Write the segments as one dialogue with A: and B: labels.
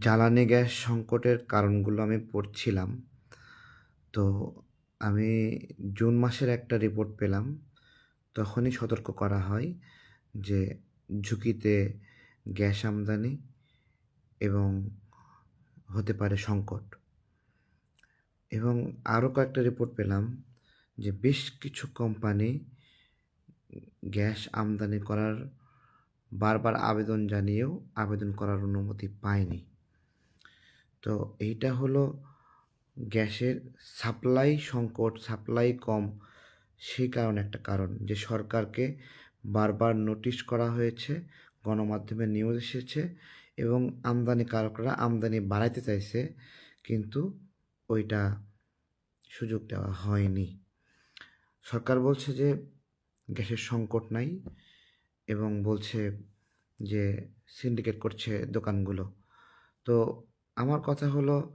A: জ্বালানি গ্যাস সংকটের কারণগুলো আমি পড়ছিলাম। তো আমি জুন মাসের একটা রিপোর্ট পেলাম। তখনই সতর্ক করা হয় যে ঝুঁকিতে গ্যাস আমদানি এবং হতে পারে সংকট। এবং আরও কয়েকটা রিপোর্ট পেলাম যে বেশ কিছু কোম্পানি গ্যাস আমদানি করার বারবার আবেদন জানিয়েও আবেদন করার অনুমতি পায়নি। তো এইটা হলো গ্যাসের সাপ্লাই সংকট, সাপ্লাই কম। সেই কারণে একটা কারণ যে সরকারকে বারবার নোটিশ করা হয়েছে, গণমাধ্যমে নিউজ এসেছে এবং আমদানিকারকরা আমদানি বাড়াইতে চাইছে, কিন্তু ওইটা সুযোগ দেওয়া হয়নি। সরকার বলছে যে গ্যাসের সংকট নাই এবং বলছে যে সিন্ডিকেট করছে দোকানগুলো। তো আমার কথা হলো,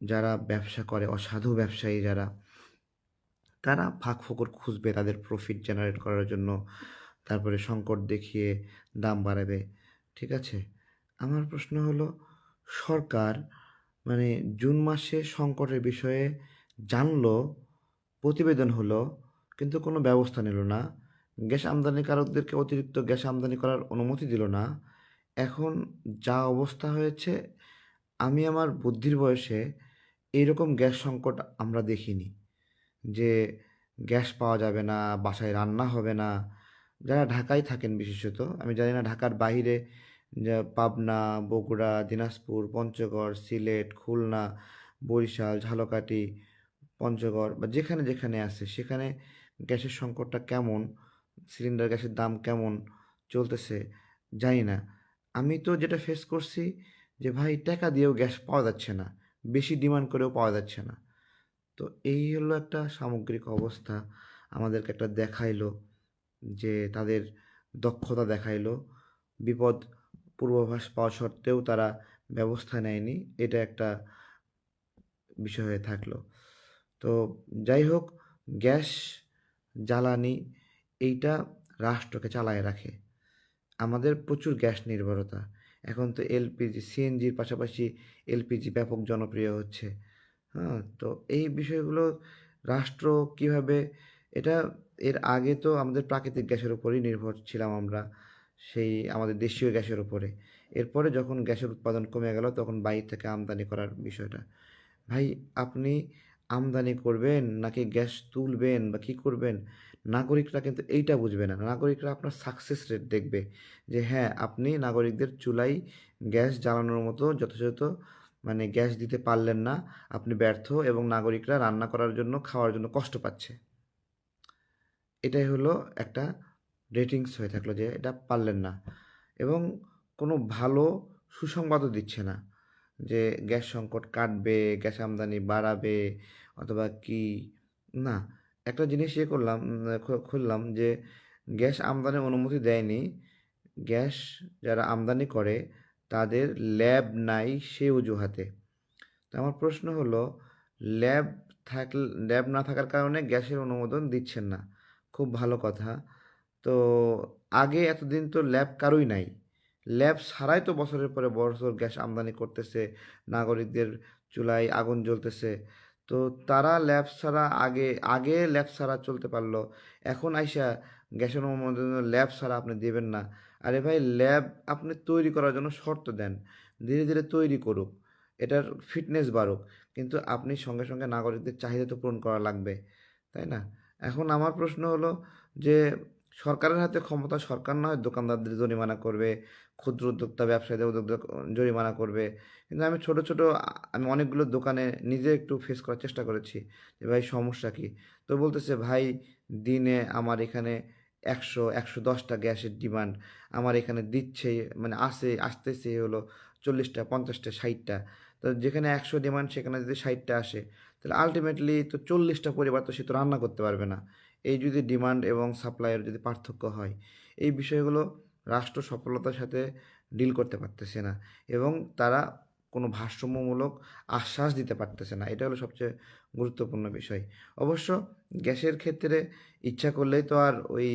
A: যারা ব্যবসা করে, অসাধু ব্যবসায়ী যারা, তারা ফাঁক ফোকর খুঁজবে তাদের প্রফিট জেনারেট করার জন্য, তারপরে সংকট দেখিয়ে দাম বাড়াবে, ঠিক আছে? আমার প্রশ্ন হলো, সরকার মানে জুন মাসে সংকটের বিষয়ে জানলো, প্রতিবেদন হলো, কিন্তু কোনো ব্যবস্থা নিল না, গ্যাস আমদানিকারকদেরকে অতিরিক্ত গ্যাস আমদানি করার অনুমতি দিল না, এখন যা অবস্থা হয়েছে আমি আমার বুদ্ধির বয়সে এইরকম গ্যাস সংকট আমরা দেখিনি যে গ্যাস পাওয়া যাবে না, বাসায় রান্না হবে না। যারা ঢাকায় থাকেন বিশেষত, আমি জানি না ঢাকার বাইরে যা পাবনা, বগুড়া, দিনাজপুর, পঞ্চগড়, সিলেট, খুলনা, বরিশাল, ঝালকাঠি, পঞ্চগড় বা যেখানে যেখানে আছে, সেখানে গ্যাসের সংকটটা কেমন, সিলিন্ডার গ্যাসের দাম কেমন চলতেছে জানি না। আমি তো যেটা ফেস করছি যে, ভাই, টাকা দিয়েও গ্যাস পাওয়া যাচ্ছে না। বেশি ডিমান্ড করেও পাওয়া যাচ্ছে না। তো এই হলো একটা সামগ্রিক অবস্থা। আমাদেরকে একটা দেখাইলো যে, তাদের দক্ষতা দেখাইলো। বিপদ পূর্বাভাস পাওয়া সত্ত্বেও তারা ব্যবস্থা নেয়নি। এটা একটা বিষয় হয়ে থাকল। তো যাই হোক, গ্যাস, জ্বালানি এইটা রাষ্ট্রকে চালায় রাখে। আমাদের প্রচুর গ্যাস নির্ভরতা। এখন তো এলপিজি, সিএনজির পাশাপাশি এলপিজি ব্যাপক জনপ্রিয় হচ্ছে। হ্যাঁ তো এই বিষয়গুলো রাষ্ট্র কীভাবে, এটা এর আগে তো আমাদের প্রাকৃতিক গ্যাসের উপরেই নির্ভর ছিলাম আমরা, সেই আমাদের দেশীয় গ্যাসের উপরে। এরপরে যখন গ্যাসের উৎপাদন কমে গেল, তখন বাইরে থেকে আমদানি করার বিষয়টা। ভাই, আপনি আমদানি করবেন, নাকি গ্যাস তুলবেন বা কী করবেন, নাগরিকরা কিন্তু এইটা বুঝবে না। নাগরিকরা আপনার সাকসেস রেট দেখবে যে হ্যাঁ আপনি নাগরিকদের চুলাই গ্যাস জ্বালানোর মতো যথাযথ মানে গ্যাস দিতে পারলেন না, আপনি ব্যর্থ এবং নাগরিকরা রান্না করার জন্য, খাওয়ার জন্য কষ্ট পাচ্ছে। এটাই হলো একটা রেটিংস হয়ে থাকল যে, এটা পারলেন না। এবং কোনো ভালো সুসংবাদও দিচ্ছে না। যে গ্যাস সংকট কাটবে, গ্যাস আমদানি বাড়াবে অথবা কি? না, একটা জিনিস ইয়ে করলাম খুললাম যে গ্যাস আমদানির অনুমতি দেয়নি। গ্যাস যারা আমদানি করে তাদের ল্যাব নাই সে অজুহাতে। তো আমার প্রশ্ন হলো, ল্যাব থাক, ল্যাব না থাকার কারণে গ্যাসের অনুমোদন দিচ্ছেন না। খুব ভালো কথা। তো আগে এতদিন তো ল্যাব কারোই নাই। ল্যাব ছাড়াই তো বছরের পরে বছর গ্যাস আমদানি করতেছে, নাগরিকদের চুলায় আগুন জ্বলতেছে। তো তারা ল্যাব ছাড়া আগে আগে ল্যাব ছাড়া চলতে পারল। এখন আইসা গ্যাসের অনুমোদন ল্যাব ছাড়া আপনি দেবেন না। আরে ভাই, ল্যাব আপনি তৈরি করার জন্য শর্ত দেন। ধীরে ধীরে তৈরি করুক। এটার ফিটনেস বাড়ুক। কিন্তু আপনি সঙ্গে সঙ্গে নাগরিকদের চাহিদা তো পূরণ করা লাগবে। তাই না? এখন আমার প্রশ্ন হলো যে সরকারের হাতে ক্ষমতা সরকার না হয় দোকানদারদের জরিমানা করবে, ক্ষুদ্র উদ্যোক্তা, ব্যবসায়ীদের উদ্যোক্তা জরিমানা করবে। কিন্তু আমি ছোট ছোট আমি অনেকগুলো দোকানে নিজে একটু ফেস করার চেষ্টা করেছি যে, ভাই, সমস্যা কী? তো বলতেছে, ভাই, দিনে আমার এখানে একশো একশো দশটা গ্যাসের ডিমান্ড। আমার এখানে দিচ্ছে মানে আসে আসতেছে হলো চল্লিশটা পঞ্চাশটা ষাটটা তো যেখানে একশো ডিমান্ড, সেখানে যদি ষাটটা আসে, তাহলে আলটিমেটলি তো চল্লিশটা পরিবার তো সে তো রান্না করতে পারবে না। এই যদি ডিমান্ড এবং সাপ্লাইয়ের যদি পার্থক্য হয়, এই বিষয়গুলো রাষ্ট্র সফলতার সাথে ডিল করতে পারতেছে না এবং তারা কোনো ভারসাম্যমূলক আশ্বাস দিতে পারতেছে না। এটা হলো সবচেয়ে গুরুত্বপূর্ণ বিষয়। অবশ্য গ্যাসের ক্ষেত্রে ইচ্ছা করলেই তো আর ওই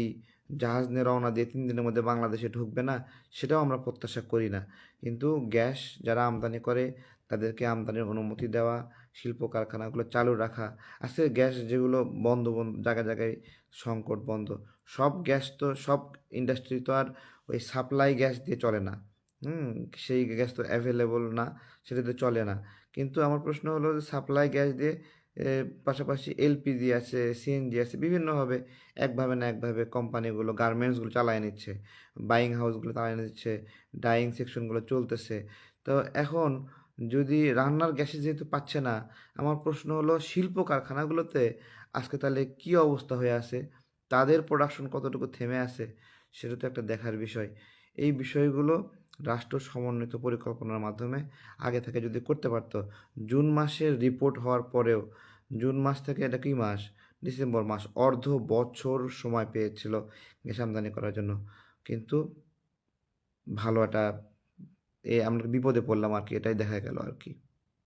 A: জাহাজ নিয়ে রওনা দিয়ে তিন দিনের মধ্যে বাংলাদেশে ঢুকবে না, সেটাও আমরা প্রত্যাশা করি না। কিন্তু গ্যাস যারা আমদানি করে, তাদেরকে আমদানির অনুমতি দেওয়া শিল্প কারখানাগুলো চালু রাখা আজকে গ্যাস যেগুলো বন্ধ বন্ধ জায়গায় জায়গায় সংকট বন্ধ, সব গ্যাস তো, সব ইন্ডাস্ট্রি তো আর ওই সাপ্লাই গ্যাস দিয়ে চলে না। হুম, সেই গ্যাস তো অ্যাভেলেবল না সেটাতে চলে না। কিন্তু আমার প্রশ্ন হলো যে সাপ্লাই গ্যাস দিয়ে পাশাপাশি এলপিজি আছে সিএনজি আছে, বিভিন্নভাবে একভাবে না একভাবে কোম্পানিগুলো গার্মেন্টসগুলো চালায় নিচ্ছে বাইং হাউসগুলো চালায় নিচ্ছে ডাইং সেকশনগুলো চলতেছে। তো এখন যদি রান্নার গ্যাসে যেহেতু পাচ্ছে না, আমার প্রশ্ন হলো শিল্প কারখানাগুলোতে আজকে তাহলে কী অবস্থা হয়ে আছে? তাদের প্রোডাকশন কতটুকু থেমে আছে? সেটা তো একটা দেখার বিষয়। এই বিষয়গুলো রাষ্ট্র সমন্বিত পরিকল্পনার মাধ্যমে আগে থেকে যদি করতে পারতো, জুন মাসের রিপোর্ট হওয়ার পরেও, জুন মাস থেকে এটা কি মাস? ডিসেম্বর মাস, অর্ধ বছর সময় পেয়েছিল গ্যাস আমদানি করার জন্য। কিন্তু ভালো একটা এ আমরা বিপদে পড়লাম আর কি এটাই দেখা গেল আর কি।